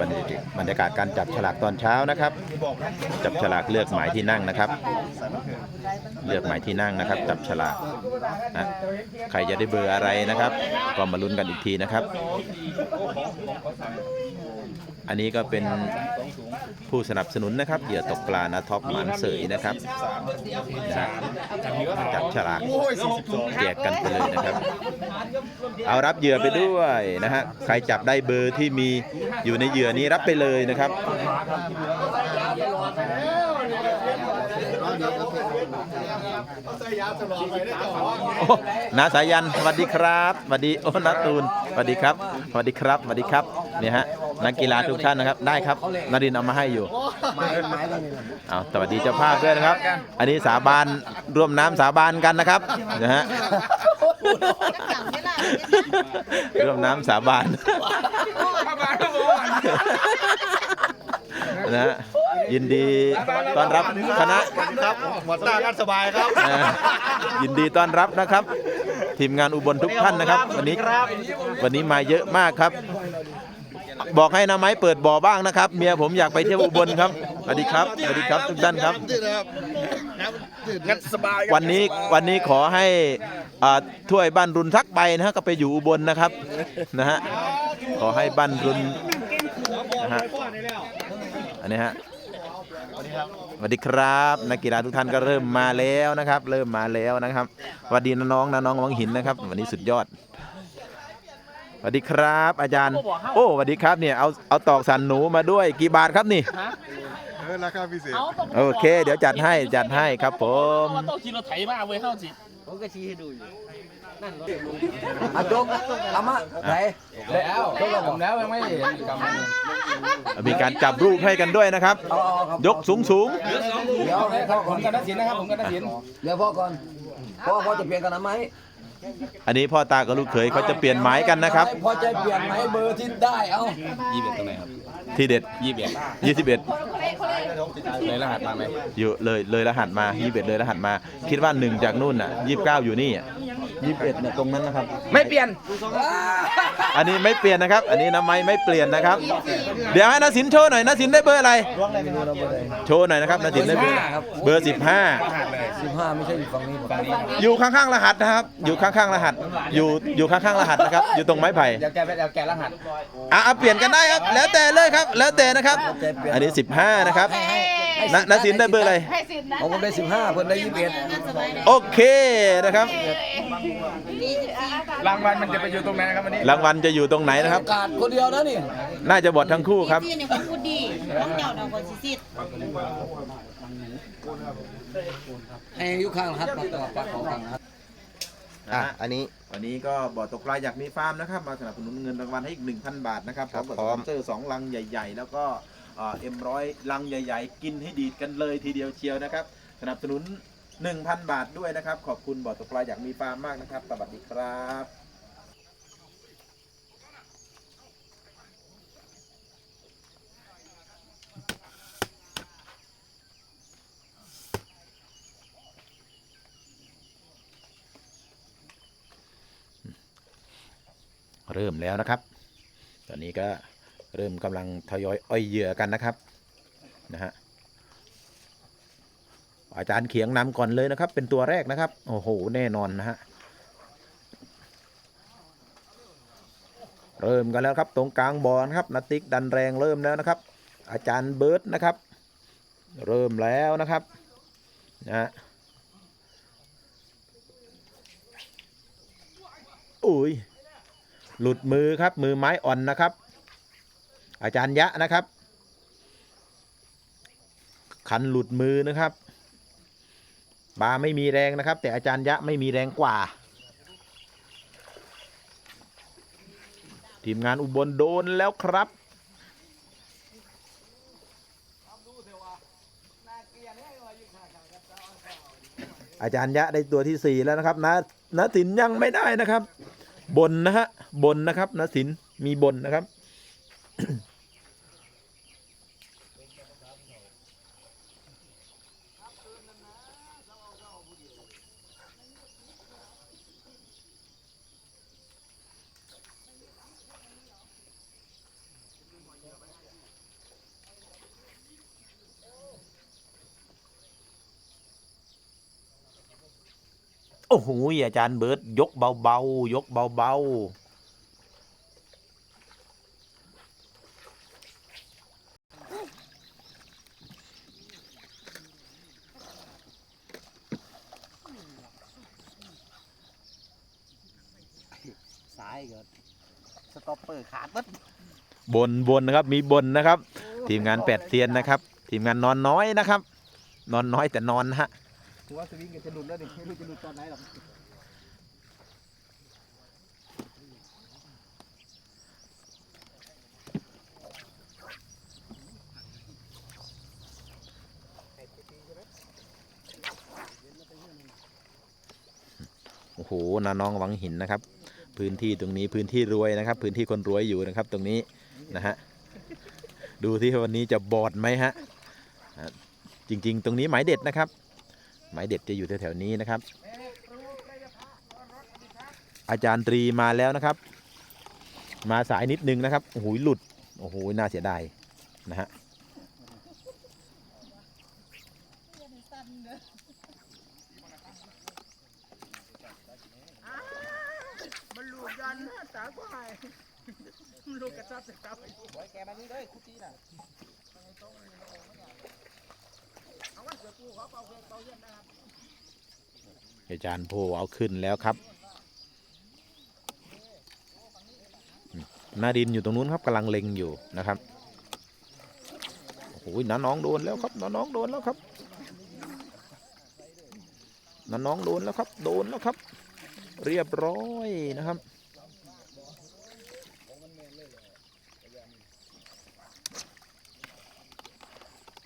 บรรยากาศบรรยากาศการจับฉลากตอนเช้านะครับ จับฉลากเลือกหมายที่นั่งนะครับ เลือกหมายที่นั่งนะครับ จับฉลากนะใครจะได้เบอร์อะไรนะครับ ก็มาลุ้นกันอีกทีนะครับ อันนี้ก็เป็นผู้สนับสนุนนะครับเหยื่อตกปลานาท็อปหมันเสยนะครับจับฉลากแจกกันไปเลยนะครับ เอารับเหยื่อไปด้วยนะฮะใครจับได้เบอร์ที่มีอยู่ในเหยื่อนี้รับไปเลยนะครับโอ้นาสายันสวัสดีครับสวัสดีโอ้นาตูนสวัสดีครับสวัสดีครับสวัสดีครับเนี่ยฮะ นักกีฬาทุกท่านนะครับ ได้ครับนารินทร์เอามาให้อยู่เอาสวัสดีเจ้าภาพด้วยนะครับ อันนี้สาบานร่วมน้ำสาบานกันนะครับนะฮะร่วมน้ำสาบานนะฮะยินดีต้อนรับคณะครับหมดหน้ากันสบายครับอ่ายินดีต้อนรับนะครับ ทีมงานอุบลทุกท่านนะครับ วันนี้วันนี้มาเยอะมากครับ บอกให้นาไม้เปิดบ่อบ้างนะครับ เมียผมอยากไปเที่ยวอุบลครับสวัสดีครับสวัสดีครับทุกท่านครับ งั้นสบายวันนี้วันนี้ขอให้อ่าถ้วยบ้านรุนทักใบนะฮะก็ไปอยู่อุบลนะครับนะฮะขอให้บ้านรุนนะฮะอันนี้ฮะสวัสดีครับนักกีฬาทุกท่านก็เริ่มมาแล้วนะครับ เริ่มมาแล้วนะครับสวัสดีน้องๆนะน้องวังหินนะครับ วันนี้สุดยอดส วัสดีครับ อาจารย์ โอ้สวัสดีครับเนี่ยเอาเอาตอกสันหนูมาด้วยกี่บาทครับนี่ เออราคาพิเศษโอเค เดี๋ยวจัดให้จัดให้ครับผมว่าต้องขี่รถไถมาเว้ยเข้าสิอะโจ๊กทำอะไหนแล้วผมแล้วยังไม่เห็นกำลังมีการจับรูปให้กันด้วยนะครับเอาเอาครับยกสูงสูงเดี๋ยวให้พ่อผก่อนมกันนักศิลป์นะครับผมกันนักศิลป์เดี๋ยวพ่อก่อนพ่อพ่อจะเปลี่ยนกันนะไหม อันนี้พ่อตากับลูกเขยเขาจะเปลี่ยนหมายกันนะครับพ่อจะเปลี่ยนไหมเบอร์ที่ได้เอา ยี่สิบเอ็ดตรงไหนครับ ทีเด็ดยี่สิบเอ็ด21เอ็ดเลยรหัสมาไหมอยู่เลยเลยรหัสมา21เอ็ดเลยรหัสมา คิดว่าหนึ่งจากนู่นน่ะ29อยู่นี่อะ21เอ็ดเนี่ยตรงนั้นนะครับ ไม่เปลี่ยน อันนี้ไม่เปลี่ยนนะครับ อันนี้นะไม่ไม่เปลี่ยนนะครับ เดี๋ยวให้นสินโชว์หน่อยนสินได้เบอร์อะไร โชว์หน่อยนะครับนสินได้เบอร์เบอร์15สิบห้าไม่ใช่อยู่ฝั่งนี้ฝั่งนี้อยู่ข้างๆรหัสนะครับ อยู่ข้างๆรหัส อยู่อยู่ข้างๆรหัสนะครับ อยู่ตรงไม้ไผ่เดี๋ยวแกเดี๋ยวแกรหัสอะเอาเปลี่ยนกันได้ครับ แล้วแต่เลยครับแล้วแต่นะครับ อันนี้ 15 นะครับนนสินได้เบอร์อะไร ให้สินนะของผมได้สิบห้าเพิ่นได้ยี่สิบเอ็ดโอเคนะครับ รางวัลมันจะไปอยู่ตรงไหนครับวันนี้รางวัลจะอยู่ตรงไหนนะครับ กาดคนเดียวนะนี่น่าจะบอดทั้งคู่ครับที่เนี่ยคนพูดดีต้องเดาเดาคนสิสิทธิ์ให้อยุข้างรหัสมาต่อปากของข้างร หัสอะอันนี้ วันนี้ก็บ่อตกปลาอยากมีฟาร์มนะครับ มาสนับสนุนเงินรางวัลให้อีก 1,000 บาทนะครับพร้อมกับสปอนเซอร์สองลังใหญ่ ๆ แล้วก็เอ็มร้อยลังใหญ่ ๆ กินให้ดีดกันเลยทีเดียวเชียวนะครับ สนับสนุน 1,000 บาทด้วยนะครับ ขอบคุณบ่อตกปลาอยากมีฟาร์มมากนะครับ สวัสดีครับ เริ่มแล้วนะครับ ตอนนี้ก็เริ่มกำลังทยอยอ้อยเหยื่อกันนะครับนะฮะอาจารย์เขียงนำก่อนเลยนะครับ เป็นตัวแรกนะครับ โอ้โห แน่นอนนะฮะเริ่มกันแล้วครับ ตรงกลางบอลครับนาติกดันแรงเริ่มแล้วนะครับ อาจารย์เบิร์ดนะครับ เริ่มแล้วนะครับนะฮะอุ้ย หลุดมือครับ มือไม้อ่อนนะครับ อาจารย์ยะนะครับคันหลุดมือนะครับบาไม่มีแรงนะครับ แต่อาจารย์ยะไม่มีแรงกว่า ทีมงานอุบลโดนแล้วครับอาจารย์ยะได้ตัวที่สี่แล้วนะครับนะนะสินยังไม่ได้นะครับ บนนะฮะบนนะครับนสินมีบนนะครับ โหอาจารย์เบิร์ตยกเบาๆยกเบาๆสายก็สต็อปเปอร์ขาดปั๊บบนบนนะครับมีบนนะครับ ทีมงานแปดเซียนนะครับ ทีมงานนอนน้อยนะครับ นอนน้อยแต่นอนนะฮะ หัวสวิงก็จะหลุดแล้วดิไม่รู้จะหลุดตอนไหนหรอกโอ้โหนาน้องหวังหินนะครับ พื้นที่ตรงนี้พื้นที่รวยนะครับ พื้นที่คนรวยอยู่นะครับ ตรงนี้นะฮะดูที่วันนี้จะบอดไหมฮะจริง ๆ ตรงนี้หมายเด็ดนะครับ หมายเด็ดจะอยู่แถวๆนี้นะครับ อาจารย์ตรีมาแล้วนะครับ มาสายนิดนึงนะครับโอ้โหหลุดโอ้โหน่าเสียดายนะฮะแกมานี่เลยคุตีน่ะ อาจารย์โพเอาขึ้นแล้วครับอืมนาดินอยู่ตรงนู้นครับกำลังเล็งอยู่นะครับโอ้โหน้าน้องโดนแล้วครับน้าน้องโดนแล้วครับน้าน้องโดนแล้วครับ โดนแล้วครับ เรียบร้อยนะครับ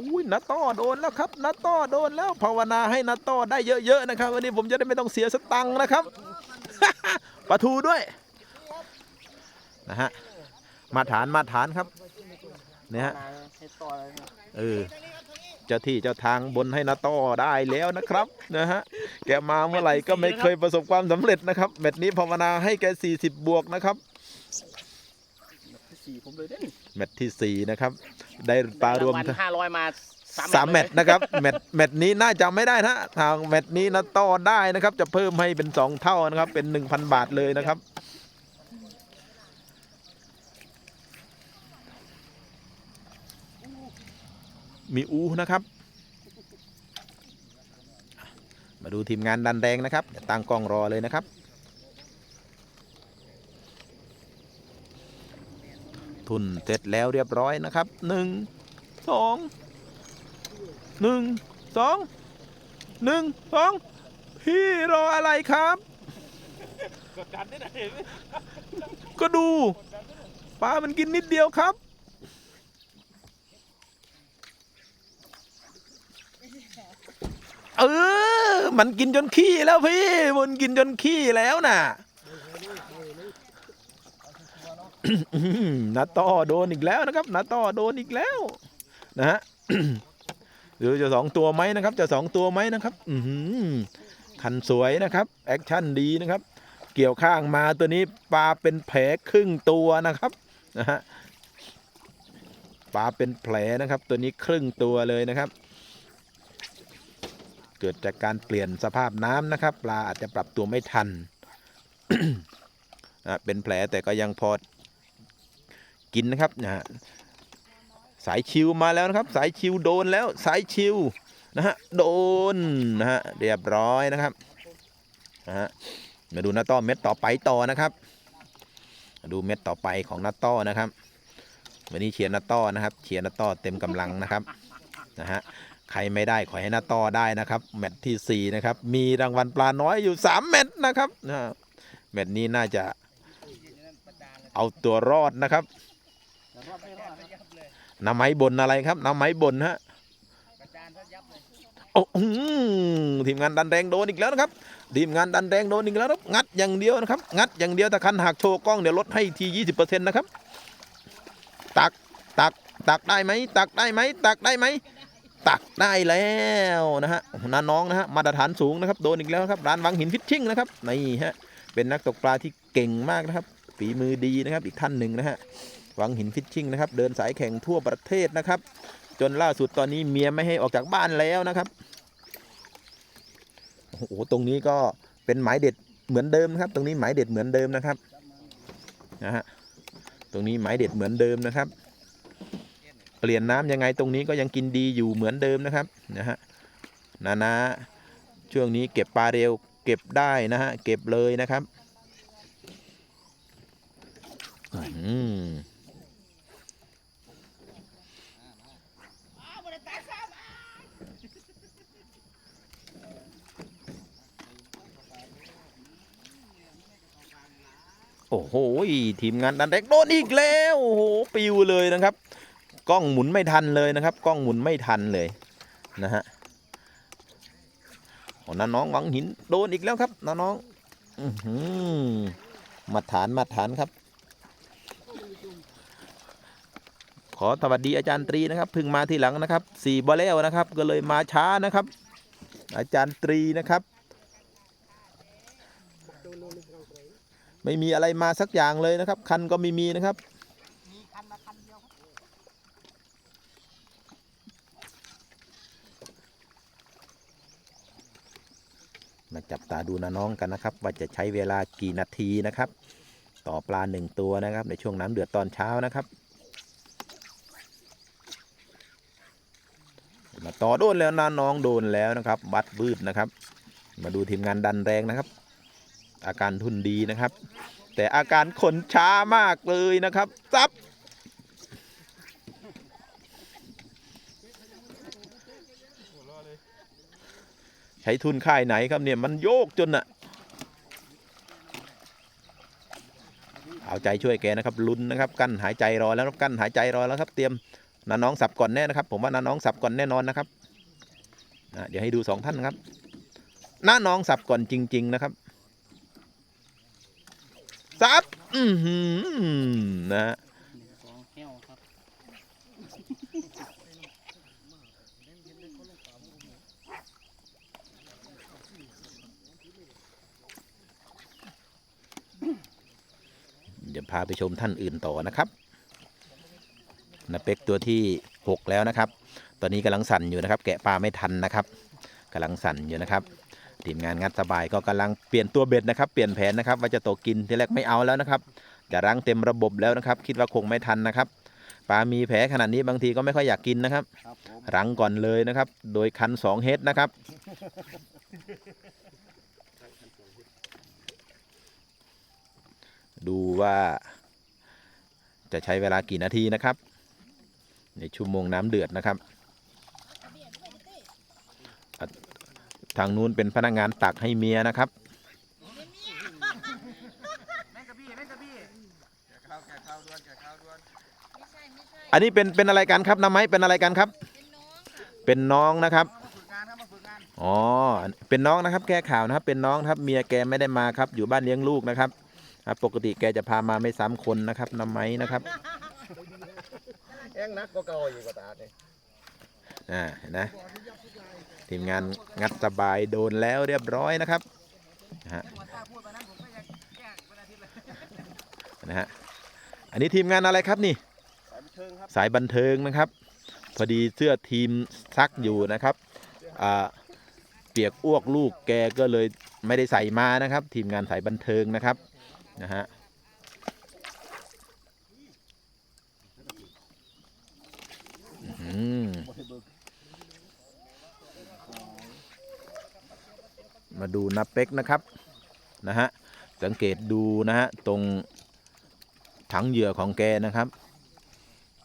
อุ้ยนาต้อโดนแล้วครับนาต้อโดนแล้วภาวนาให้นาต้อได้เยอะๆนะครับ วันนี้ผมจะได้ไม่ต้องเสียสตังค์นะครับปลาทูด้วยนะฮะมาฐานมาฐานครับเนี่ยฮะเออเจ้าที่เจ้าทางบนให้นาต้อได้แล้วนะครับนะฮะแกมาเมื่อไหร่ก็ไม่เคยประสบความสำเร็จนะครับแมตช์นี้ภาวนาให้แก40 บวกนะครับสี่ผมเลยเด้ แมตช์ที่สี่นะครับ ได้ปลารวมห้าร้อยมาสามแมตช์นะครับแมตช์แมตช์นี้น่าจะไม่ได้นะทางแมตช์นี้นะต่อได้นะครับ จะเพิ่มให้เป็นสองเท่านะครับ เป็นหนึ่งพันบาทเลยนะครับมีอูนะครับ มาดูทีมงานดันแดงนะครับเดี๋ยวตั้งกล้องรอเลยนะครับ ทุนเสร็จแล้วเรียบร้อยนะครับหนึ่งสองหนึ่งสองหนึ่งสองพี่รออะไรครับก็ดูปลามันกินนิดเดียวครับเออ มันกินจนขี้แล้วพี่ มันกินจนขี้แล้วน่ะ นาต่อโดนอีกแล้วนะครับนาต่อโดนอีกแล้วนะฮะหรือจะสองตัวไหมนะครับ จะสองตัวไหมนะครับ อืคันสวยนะครับ แอคชั่นดีนะครับ เกี่ยวข้างมาตัวนี้ปลาเป็นแผลครึ่งตัวนะครับนะฮะปลาเป็นแผลนะครับ ตัวนี้ครึ่งตัวเลยนะครับ เกิดจากการเปลี่ยนสภาพน้ำนะครับ ปลาอาจจะปรับตัวไม่ทันอะเป็นแผลแต่ก็ยังพอ กินนะครับนะฮะสายชิวมาแล้วนะครับ สายชิวโดนแล้วสายชิวนะฮะโดนนะฮะเรียบร้อยนะครับนะฮะมาดูหน้าต้อเม็ดต่อไปต่อนะครับมาดูเม็ดต่อไปของหน้าต้อนะครับ วันนี้เชียร์หน้าต้อนะครับ เชียร์หน้าต้อเต็มกำลังนะครับนะฮะใครไม่ได้ขอให้หน้าต้อได้นะครับแมตช์ที่สี่นะครับ มีรางวัลปลาน้อยอยู่สามเม็ดนะครับนะฮะแมตช์นี้น่าจะเอาตัวรอดนะครับ น้ำไม้บนอะไรครับ น้ำไม้บนฮะโอ้อื้อหือทีมงานดันแดงโดนอีกแล้วนะครับ ทีมงานดันแดงโดนอีกแล้วครับงัดอย่างเดียวนะครับ งัดอย่างเดียวแต่คันหักโชว์กล้องเดี๋ยวลดให้ที20%นะครับ ตักตักตักได้ไหมตักได้ไหมตักได้ไหมตักได้แล้วนะฮะน้าน้องนะฮะมาตรฐานสูงนะครับ โดนอีกแล้วครับร้านวังหินฟิชชิ่งนะครับนี่ฮะเป็นนักตกปลาที่เก่งมากนะครับฝีมือดีนะครับอีกท่านหนึ่งนะฮะ วังหินฟิชชิ่งนะครับ เดินสายแข่งทั่วประเทศนะครับ จนล่าสุดตอนนี้เมียไม่ให้ออกจากบ้านแล้วนะครับโอ้โหตรงนี้ก็เป็นหมายเด็ดเหมือนเดิมนะครับ ตรงนี้หมายเด็ดเหมือนเดิมนะครับนะฮะตรงนี้หมายเด็ดเหมือนเดิมนะครับ เปลี่ยนน้ำยังไงตรงนี้ก็ยังกินดีอยู่เหมือนเดิมนะครับนะฮะนานาช่วงนี้เก็บปลาเร็วเก็บได้นะฮะเก็บเลยนะครับ อืม โอ้โหทีมงานดันแดกโดนอีกแล้วโอ้โหปิวเลยนะครับ กล้องหมุนไม่ทันเลยนะครับ กล้องหมุนไม่ทันเลยนะฮะโอ้น้าน้องหวังหินโดนอีกแล้วครับน้าน้องอมาฐานมาฐานครับ ขอสวัสดีอาจารย์ตรีนะครับเพิ่งมาทีหลังนะครับสี่บอลแล้วนะครับ ก็เลยมาช้านะครับ อาจารย์ตรีนะครับ ไม่มีอะไรมาสักอย่างเลยนะครับ คันก็ไม่มีนะครับมาจับตาดูนะน้องกันนะครับ ว่าจะใช้เวลากี่นาทีนะครับ ต่อปลาหนึ่งตัวนะครับ ในช่วงน้ำเดือดตอนเช้านะครับ มาต่อโดนแล้วนะน้องโดนแล้วนะครับ บัดวืดนะครับ มาดูทีมงานดันแรงนะครับ อาการทุนดีนะครับ แต่อาการขนช้ามากเลยนะครับซับใช้ทุนค่ายไหนครับเนี่ยมันโยกจนอะเอาใจช่วยแกนะครับลุ้นนะครับกั้นหายใจรอแล้วครับกั้นหายใจรอแล้วครับ เตรียมน้าน้องสับก่อนแน่นะครับ ผมว่าน้าน้องสับก่อนแน่นอนนะครับเดี๋ยวให้ดูสองท่านครับน้าน้องสับก่อนจริง ๆ นะครับ ซับอืนะฮะเดี๋ยวพาไปชมท่านอื่นต่อนะครับนาเป็กตัวที่ 6 แล้วนะครับ ตอนนี้กำลังสั่นอยู่นะครับ แกะปลาไม่ทันนะครับกำลังสั่นอยู่นะครับ ทีมงานงัดสบายก็กำลังเปลี่ยนตัวเบ็ดนะครับ เปลี่ยนแผนนะครับ ว่าจะตกกินทีแรกไม่เอาแล้วนะครับจะรั้งเต็มระบบแล้วนะครับ คิดว่าคงไม่ทันนะครับปลามีแผลขนาดนี้บางทีก็ไม่ค่อยอยากกินนะครับครับผมรั้งก่อนเลยนะครับ โดยคัน2เฮดนะครับดูว่าจะใช้เวลากี่นาทีนะครับ ในชั่วโมงน้ำเดือดนะครับอะ ทางนู้นเป็นพนักงานตักให้เมียนะครับอันนี้เป็นเป็นอะไรกันครับน้ำไม้เป็นอะไรกันครับ เป็นน้องนะครับอ๋อเป็นน้องนะครับ แก้ข่าวนะครับ เป็นน้องนะครับ เมียแกไม่ได้มาครับ อยู่บ้านเลี้ยงลูกนะครับอะปกติแกจะพามาไม่ซ้ำคนนะครับน้ำไม้นะครับแองนักก็เก่าอยู่กับตาเนี่ยอ่าเห็นนะ ทีมงานงัดสบายโดนแล้วเรียบร้อยนะครับนะฮะนะฮะอันนี้ทีมงานอะไรครับนี่ สายบันเทิงนะครับ พอดีเสื้อทีมซักอยู่นะครับอ่าเปียกอ้วกลูกแกก็เลยไม่ได้ใส่มานะครับ ทีมงานสายบันเทิงนะครับนะฮะอืมมา ดูนับเป็กนะครับนะฮะสังเกตดูนะฮะตรงถังเหยื่อของแกนะครับ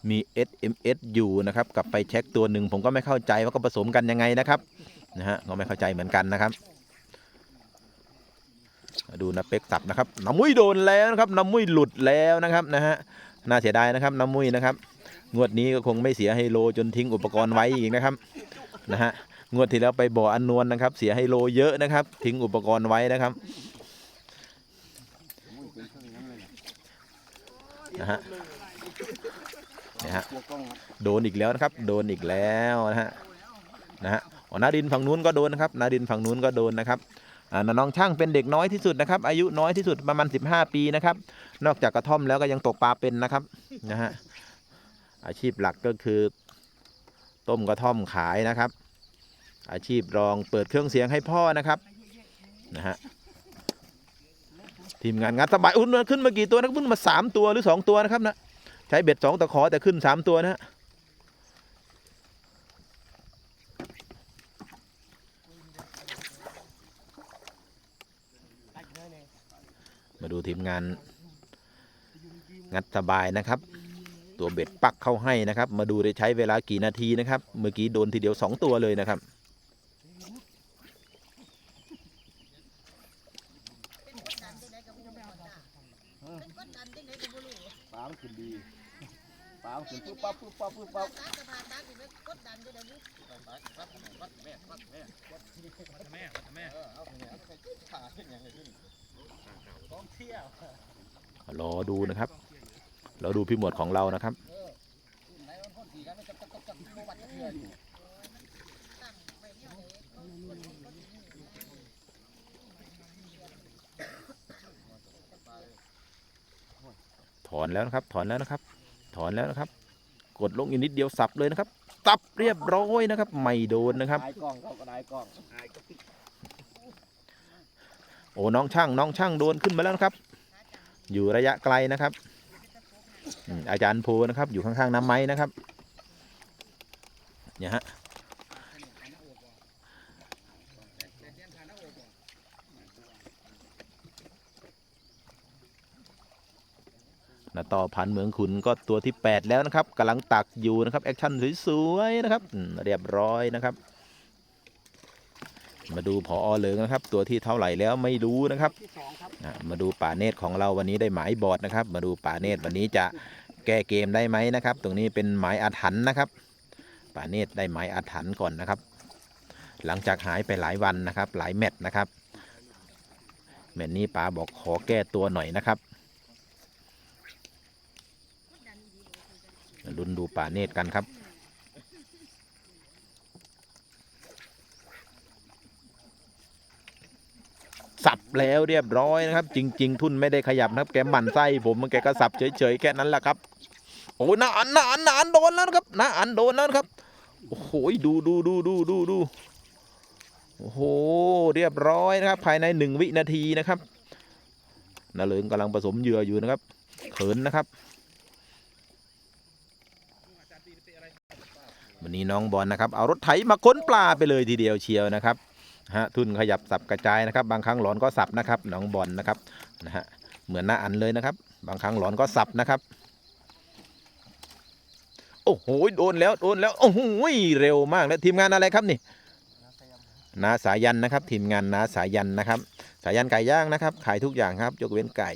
มี SMS อยู่นะครับกลับไฟแช็กตัวหนึ่งผมก็ไม่เข้าใจว่าก็ผสมกันยังไงนะครับนะฮะก็ไม่เข้าใจเหมือนกันนะครับ ดูนะเป็กสับนะครับน้ำมุ้ยโดนแล้วนะครับน้ำมุ้ยหลุดแล้วนะครับนะฮะน่าเสียดายนะครับน้ำมุ้ยนะครับ งวดนี้ก็คงไม่เสียไฮโลจนทิ้งอุปกรณ์ไว้อีกนะครับนะฮะ งวดที่แล้วไปบ่ออันนวลนะครับ เสียไฮโลเยอะนะครับ ทิ้งอุปกรณ์ไว้นะครับนะฮะนี่ยฮะโดนอีกแล้วนะครับ โดนอีกแล้วนะฮะนะฮะอ๋อนาดินฝั่งนู้นก็โดนนะครับนาดินฝั่งนู้นก็โดนนะครับน้องช่างเป็นเด็กน้อยที่สุดนะครับ อายุน้อยที่สุดประมาณ 15 ปีนะครับ นอกจากกระท่อมแล้วก็ยังตกปลาเป็นนะครับนะฮะอาชีพหลักก็คือ ต้มกระท่อมขายนะครับ อาชีพรองเปิดเครื่องเสียงให้พ่อนะครับนะฮะทีมงานงัดสบายอุ้นขึ้นมากี่ตัวนะขึ้นมาสามตัวหรือสองตัวนะครับนะใช้เบ็ดสองตะขอแต่ขึ้นสามตัวนะฮะมาดูทีมงาน งัดสบายนะครับ ตัวเบ็ดปักเข้าให้นะครับ มาดูได้ใช้เวลากี่นาทีนะครับ เมื่อกี้โดนทีเดียว 2 ตัวเลยนะครับ ปลามันขึ้นดี ปลาขึ้นปุ๊บปั๊บปุ๊บปั๊บปุ๊บปั๊บรอดูนะครับเราดูพี่หมวดของเรานะครับถอนแล้วนะครับ ถอนแล้วนะครับ ถอนแล้วนะครับ กดลงอีกนิดเดียวสับเลยนะครับสับเรียบร้อยนะครับ ไม่โดนนะครับนายกล้องเขาก็นายกล้องโอ้น้องช่างน้องช่างโดนขึ้นมาแล้วนะครับ อยู่ระยะไกลนะครับอืมอาจารย์โพนะครับ อยู่ข้างๆน้ำไม้นะครับเนี่ยฮะ นาต่อพันเมืองขุนก็ตัวที่ 8 แล้วนะครับกำลังตักอยู่นะครับแอคชั่นสวยๆนะครับเรียบร้อยนะครับ มาดูพอเหลืองนะครับ ตัวที่เท่าไหร่แล้วไม่รู้นะครับมาดูป่าเนตรของเราวันนี้ได้หมายบอดนะครับ มาดูป่าเนตรวันนี้จะแก้เกมได้ไหมนะครับ ตรงนี้เป็นหมายอาถรรพ์นะครับ ป่าเนตรได้หมายอาถรรพ์ก่อนนะครับ หลังจากหายไปหลายวันนะครับ หลายแมตช์นะครับแมตช์นี้ป๋าบอกขอแก้ตัวหน่อยนะครับมา ลุ้นดูป่าเนตรกันครับ สับแล้วเรียบร้อยนะครับ จริง ๆ ทุ่นไม่ได้ขยับนะครับ แกหมั่นไส้ผมแกก็สับเฉยๆแค่นั้นแหละครับ โอ้ยน้าอันน้าอันน้าอันโดนแล้วนะครับหน้าอันโดนแล้วนะครับโอ้โหดูดูดูดูดูดูโอ้โหเรียบร้อยนะครับ ภายในหนึ่งวินาทีนะครับนาเหลิงกำลังผสมเหยื่ออยู่นะครับ เขินนะครับ วันนี้น้องบอลนะครับเอารถไถมาค้นปลาไปเลยทีเดียวเชียวนะครับฮะทุนขยับสับกระจายนะครับ บางครั้งหลอนก็สับนะครับน้องบอลนะครับนะฮะเหมือนหน้าอันเลยนะครับ บางครั้งหลอนก็สับนะครับ โอ้โหโดนแล้วโดนแล้วโอ้โหเร็วมากแล้วทีมงานอะไรครับนี่นาสายันนะครับ ทีมงานนาสายันนะครับ สายันไก่ย่างนะครับ ขายทุกอย่างครับ ยกเว้นไก่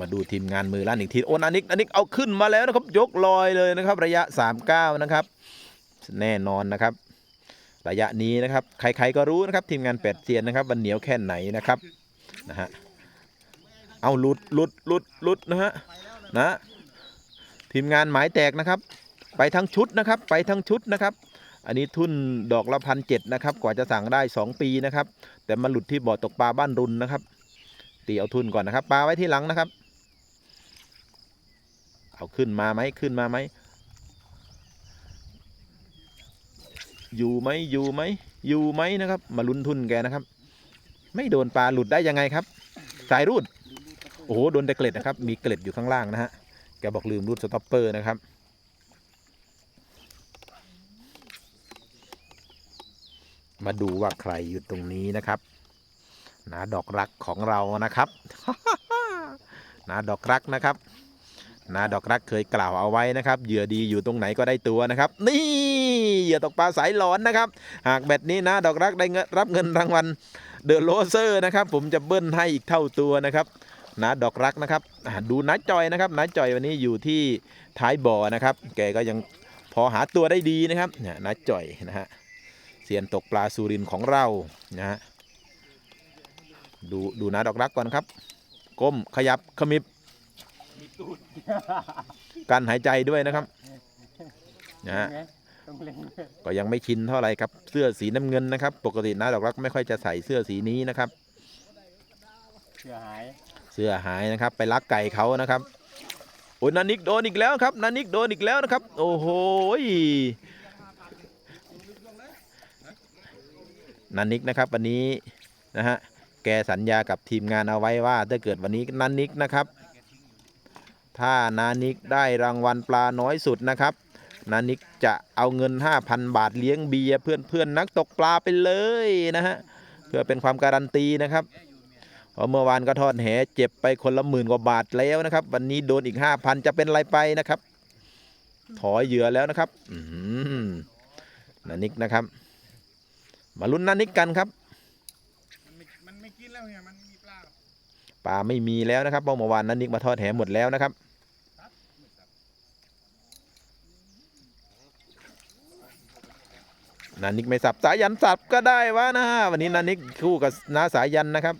มาดูทีมงานมือลั่นอีกทีโอนอันนิกอันนิกเอาขึ้นมาแล้วนะครับยกลอยเลยนะครับ ระยะ 39 นะครับ แน่นอนนะครับ ระยะนี้นะครับ ใครๆก็รู้นะครับ ทีมงานแปดเซียนนะครับวันเหนียวแค่ไหนนะครับนะฮะเอาหลุดหลุดหลุดหลุดนะฮะนะทีมงานหมายแตกนะครับ ไปทั้งชุดนะครับ ไปทั้งชุดนะครับ อันนี้ทุนดอกละพันเจ็ดนะครับ กว่าจะสั่งได้ 2 ปีนะครับ แต่มาหลุดที่บ่อตกปลาบ้านรุนนะครับ ตีเอาทุนก่อนนะครับ ปลาไว้ที่หลังนะครับ เอาขึ้นมาไหมขึ้นมาไหม อยู่ไหมอยู่ไหมอยู่ไหมนะครับ มาลุ้นทุนแกนะครับ ไม่โดนปลาหลุดได้ยังไงครับ สายรูด โอ้โหโดนแต่เกล็ดนะครับ มีเกล็ดอยู่ข้างล่างนะฮะ แกบอกลืมรูดสต็อปเปอร์นะครับมาดูว่าใครอยู่ตรงนี้นะครับนาดอกรักของเรานะครับนาดอกรักนะครับ นาดอกรักเคยกล่าวเอาไว้นะครับเหยื่อดีอยู่ตรงไหนก็ได้ตัวนะครับ นี่เหยื่อตกปลาสายหลอนนะครับ หากแบตนี้นาดอกรักได้เงินรับเงินรางวัลเดอะโลเซอร์นะครับ ผมจะเบิ้ลให้อีกเท่าตัวนะครับนาดอกรักนะครับดูน้าจอยนะครับน้าจอยวันนี้อยู่ที่ท้ายบ่อนะครับ แกก็ยังพอหาตัวได้ดีนะครับเนี่ยน้าจอยนะฮะเซียนตกปลาสุรินของเรานะฮะดูดูนาดอกรักก่อนครับ ก้มขยับขมิบ การหายใจด้วยนะครับนะฮะก็ยังไม่ชินเท่าไหร่ครับเสื้อสีน้ำเงินนะครับ ปกตินะดอกรักไม่ค่อยจะใส่เสื้อสีนี้นะครับ เสียหายเสื้อหายนะครับ ไปลักไก่เขานะครับโอ้ยนานิกโดนอีกแล้วครับนานิกโดนอีกแล้วนะครับ โอ้โหยนานิกนะครับวันนี้นะฮะแกสัญญากับทีมงานเอาไว้ว่าถ้าเกิดวันนี้นันนิกนะครับ ถ้านานิกได้รางวัลปลาน้อยสุดนะครับนานิกจะเอาเงิน 5,000 บาทเลี้ยงเบียร์เพื่อนๆนักตกปลาไปเลยนะฮะเพื่อเป็นความการันตีนะครับเพราะเมื่อวานก็ทอดแหเจ็บไปคนละหมื่นกว่าบาทแล้วนะครับ วันนี้โดนอีก 5,000 จะเป็นไรไปนะครับ ถอยเหยื่อแล้วนะครับนานิกนะครับ มาลุ้นนานิกกันครับ มันไม่กินแล้วเนี่ยมันมีปลา ปลาไม่มีแล้วนะครับเพราะเมื่อวานนานิกมาทอดแหหมดแล้วนะครับนานิกไม่สับสายันสับก็ได้วะนะฮะวันนี้นานิกคู่กับนาสายันนะครับ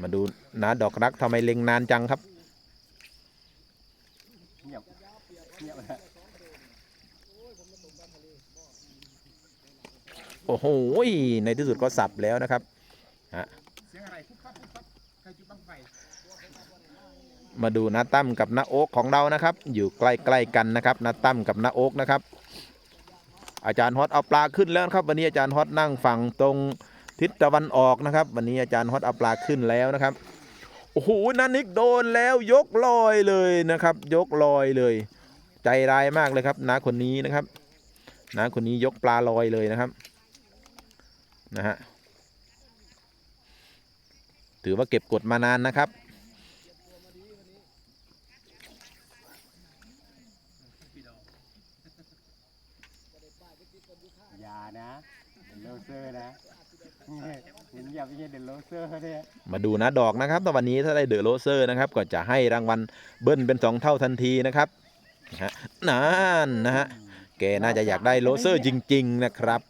มาดูนาดอกรักทำไมเล็งนานจังครับโอ้โหในที่สุดก็สับแล้วนะครับเสียงอะไรปุ๊บปั๊บปุ๊บปั๊บใครจุดบังไฟ มาดูนาตั้มกับนาโอ๊กของเรานะครับ อยู่ใกล้ๆกันนะครับนาตั้มกับนาโอ๊กนะครับ อาจารย์ฮอตเอาปลาขึ้นแล้วครับ วันนี้อาจารย์ฮอตนั่งฝั่งตรงทิศตะวันออกนะครับ วันนี้อาจารย์ฮอตเอาปลาขึ้นแล้วนะครับโอ้โหนันนิกโดนแล้วยกลอยเลยนะครับ ยกลอยเลย ใจร้ายมากเลยครับนาคนนี้นะครับนาคนนี้ยกปลาลอยเลยนะครับนะฮะถือว่าเก็บกดมานานนะครับ อย่านะเดนโลเซอ ร์นะเห็นอย่าไปเห็นเดนโลเซอร์เนี่ยมาดูนะดอกนะครับตวันนี้ถ้าได้เดอะโรเซอร์นะครับ ก็จะให้รางวัลเบิ้ลเป็นสองเท่าทันทีนะครับนะนั่นนะฮะแกน่าจะอยากได้โรเซอร์จริง ๆ นะครับ